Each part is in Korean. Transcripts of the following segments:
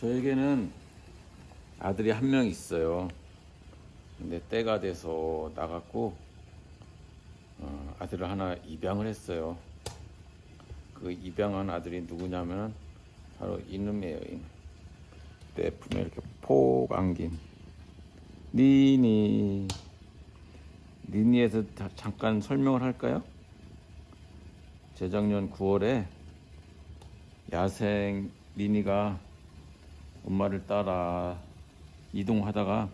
저에게는 아들이 한 명 있어요. 근데 때가 돼서 나갔고 어, 아들을 하나 입양을 했어요. 그 입양한 아들이 누구냐면 바로 이놈이에요. 이놈. 내 품에 이렇게 폭 안긴 니니. 니니에서 자- 잠깐 설명을 할까요? 재작년 9월에 야생 니니가 엄마를 따라 이동하다가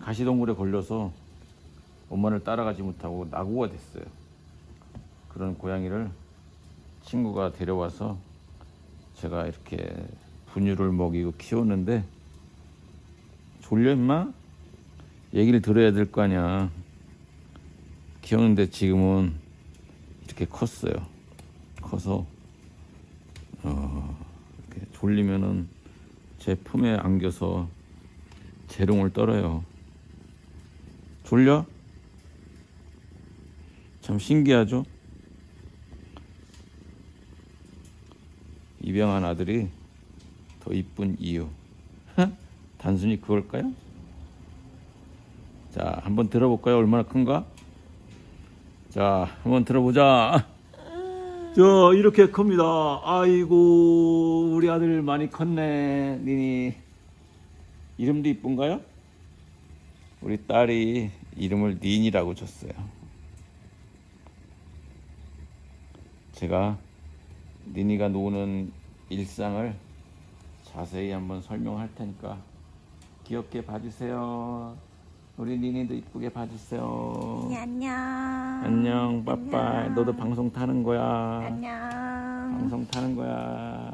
가시동물에 걸려서 엄마를 따라가지 못하고 낙오가 됐어요. 그런 고양이를 친구가 데려와서 제가 이렇게 분유를 먹이고 키웠는데 졸려 임마? 얘기를 들어야 될 거 아니야. 키웠는데 지금은 이렇게 컸어요. 커서 어, 이렇게 졸리면은 제 품에 안겨서 재롱을 떨어요. 졸려? 참 신기하죠? 입양한 아들이 더 이쁜 이유. 단순히 그걸까요? 자, 한번 들어볼까요? 얼마나 큰가? 자, 한번 들어보자. 저, 이렇게 큽니다. 아이고, 우리 아들 많이 컸네, 니니. 이름도 이쁜가요? 우리 딸이 이름을 닌이라고 줬어요. 제가 니니가 노는 일상을 자세히 한번 설명할 테니까 귀엽게 봐주세요. 우리 니니도 이쁘게 봐주세요. 네, 안녕. 안녕, 빠빠이. 안녕. 너도 방송 타는 거야. 안녕. 방송 타는 거야.